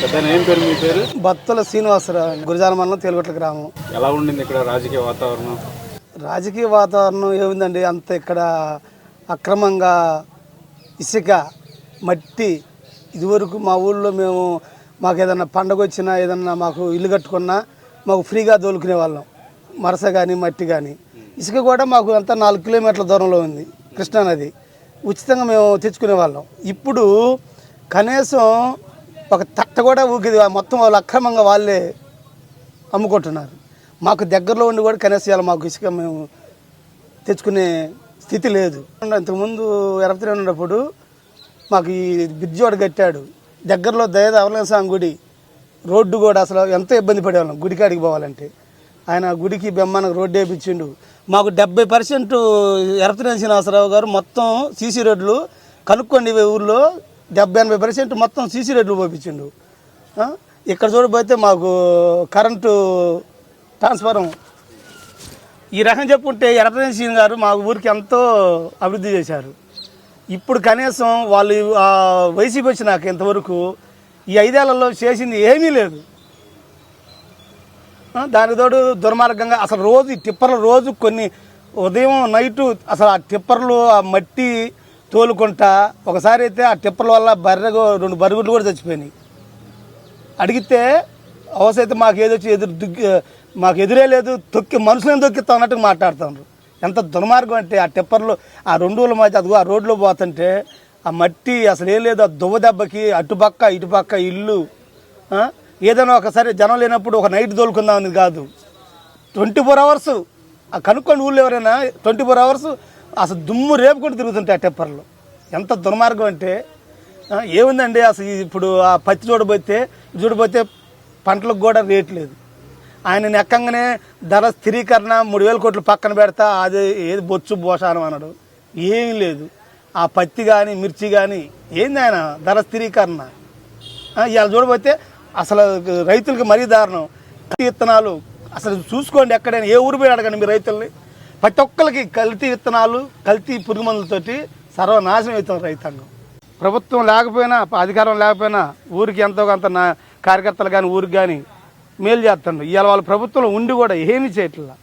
ఏం పేరు మీ పేరు? బత్తుల శ్రీనివాసరావు గురిజాల మండలం తేలుగొట్ల గ్రామం. ఎలా ఉండింది ఇక్కడ రాజకీయ వాతావరణం? రాజకీయ వాతావరణం ఏముందండి అంత ఇక్కడ అక్రమంగా ఇసుక మట్టి ఇదివరకు మా ఊళ్ళో మేము మాకు ఏదన్నా పండగ వచ్చినా ఏదన్నా మాకు ఇల్లు కట్టుకున్నా మాకు ఫ్రీగా దోలుకునే వాళ్ళం. మరస కానీ మట్టి కానీ ఇసుక కూడా మాకు అంతా నాలుగు కిలోమీటర్ల దూరంలో ఉంది కృష్ణానది ఉచితంగా మేము తెచ్చుకునే వాళ్ళం. ఇప్పుడు కనీసం ఒక తట్ట కూడా ఊకిది మొత్తం వాళ్ళు అక్రమంగా వాళ్ళే అమ్ముకుంటున్నారు. మాకు దగ్గరలో ఉండి కూడా కనీసం మాకు ఇసుక మేము తెచ్చుకునే స్థితి లేదు. ఇంతకుముందు ఎరపతిలో ఉన్నప్పుడు మాకు ఈ బ్రిడ్జి ఒకటి కట్టాడు. దగ్గరలో దయద స్వామి గుడి రోడ్డు కూడా అసలు ఎంతో ఇబ్బంది పడేవాళ్ళం గుడికాడికి పోవాలంటే. ఆయన గుడికి బెమ్మానికి రోడ్డు వేయించిండు మాకు డెబ్బై పర్సెంట్ ఎరపతి శ్రీనివాసరావు గారు మొత్తం సీసీ రోడ్లు కనుక్కోండి ఊర్లో. డెబ్బై ఎనభై పర్సెంట్ మొత్తం సీసీ రేట్లు పోపించిండు. ఇక్కడ చూడబోతే మాకు కరెంటు ట్రాన్స్ఫారం. ఈ రకం చెప్పుకుంటే ఎరపతిన సింగ్ గారు మా ఊరికి ఎంతో అభివృద్ధి చేశారు. ఇప్పుడు కనీసం వాళ్ళు వైసీపీ వచ్చినాక ఇంతవరకు ఈ ఐదేళ్ళలో చేసింది ఏమీ లేదు. దాని తోడు దుర్మార్గంగా అసలు రోజు ఈ టిప్పర్లు రోజు కొన్ని ఉదయం నైటు అసలు ఆ టిప్పర్లు ఆ మట్టి తోలుకుంటా ఒకసారి అయితే ఆ టిప్పర్ల వల్ల బర్రె రెండు బరుగుడ్లు కూడా చచ్చిపోయినాయి. అడిగితే అవసరం మాకు ఏదొచ్చి ఎదురు దుగ్గి మాకు ఎదురే లేదు తొక్కి మనుషులను తొక్కిస్తాం అన్నట్టు మాట్లాడుతున్నారు ఎంత దుర్మార్గం అంటే ఆ టిప్పర్లు ఆ రెండు మధ్య అదిగో ఆ రోడ్లో పోతుంటే ఆ మట్టి అసలు ఏం లేదు ఆ దువ్వ దెబ్బకి అటుపక్క ఇటుపక్క ఇల్లు ఏదైనా ఒకసారి జనం లేనప్పుడు ఒక నైట్ తోలుకుందామని కాదు. ట్వంటీ ఫోర్ అవర్స్ ఆ కనుక్కొని ఊళ్ళో ఎవరైనా ట్వంటీ ఫోర్ అవర్స్ అసలు దుమ్ము రేపుకుంటూ తిరుగుతుంటాయి ఆ టెప్పర్లు. ఎంత దుర్మార్గం అంటే ఏముందండి అసలు ఇప్పుడు ఆ పత్తి చూడబోతే చూడబోతే పంటలకు కూడా రేట్ లేదు. ఆయన నెక్కంగానే ధర స్థిరీకరణ మూడు వేల కోట్లు పక్కన పెడతా అది ఏది బొచ్చు బోషానం అన్నాడు ఏమీ లేదు. ఆ పత్తి కానీ మిర్చి కానీ ఏంది ఆయన ధర స్థిరీకరణ? ఆ, ఇవాళ చూడబోతే అసలు రైతులకి మరీ దారుణం. కల్తీ విత్తనాలు అసలు చూసుకోండి ఎక్కడైనా ఏ ఊరు పోయి అడగండి మీ రైతుల్ని. ప్రతి ఒక్కరికి కల్తీ విత్తనాలు కల్తీ పురుగు మందులతోటి సర్వనాశనం అవుతుంది రైతాంగం. ప్రభుత్వం లేకపోయినా అధికారం లేకపోయినా ఊరికి ఎంతో కొంత నా కార్యకర్తలు కానీ ఊరికి కానీ మేలు చేస్తుండ్రు. ఇవాళ వాళ్ళ ప్రభుత్వంలో ఉండి కూడా ఏమీ చేయట్లా.